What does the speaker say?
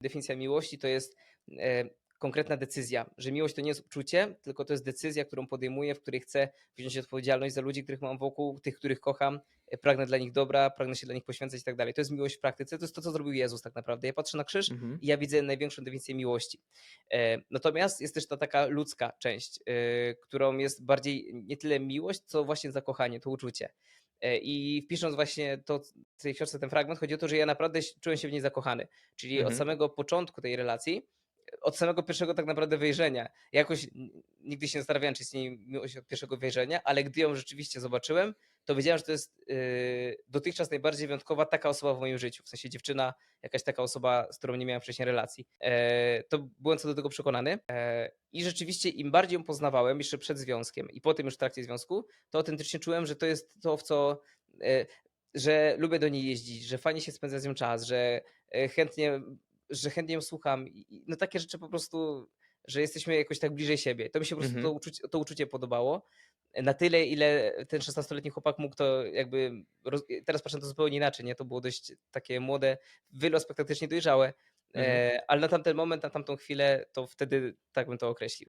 Definicja miłości to jest e, konkretna decyzja, że miłość to nie jest uczucie, tylko to jest decyzja, którą podejmuję, w której chcę wziąć odpowiedzialność za ludzi, których mam wokół, tych, których kocham, e, pragnę dla nich dobra, pragnę się dla nich poświęcać i tak dalej. To jest miłość w praktyce, to jest to, co zrobił Jezus tak naprawdę. Ja patrzę na krzyż Mhm. i ja widzę największą definicję miłości. E, Natomiast jest też ta taka ludzka część, którą jest bardziej nie tyle miłość, co właśnie zakochanie, to uczucie. E, I wpisząc właśnie to w tej książce ten fragment, chodzi o to, że ja naprawdę czułem się w niej zakochany. Czyli od Mhm. samego początku tej relacji, od samego pierwszego tak naprawdę wejrzenia. Ja jakoś nigdy się nie zastanawiałem, czy istnieje miłość od pierwszego wejrzenia, ale gdy ją rzeczywiście zobaczyłem, to wiedziałem, że to jest yy, dotychczas najbardziej wyjątkowa taka osoba w moim życiu. W sensie dziewczyna, jakaś taka osoba, z którą nie miałem wcześniej relacji. E, to byłem co do tego przekonany. E, I rzeczywiście im bardziej ją poznawałem, jeszcze przed związkiem i potem już w trakcie związku, to autentycznie czułem, że to jest to, w co... E, że lubię do niej jeździć, że fajnie się spędza z nią czas, że e, chętnie, że chętnie ją słucham. I, no takie rzeczy po prostu, że jesteśmy jakoś tak bliżej siebie. To mi się po prostu Mhm. to, uczucie, to uczucie podobało. Na tyle, ile ten 16-letni chłopak mógł to jakby. Roz... Teraz patrzę to zupełnie inaczej, nie? To było dość takie młode, w wielu aspektach też niedojrzałe, Mhm. e, ale na tamten moment, na tamtą chwilę, to wtedy tak bym to określił.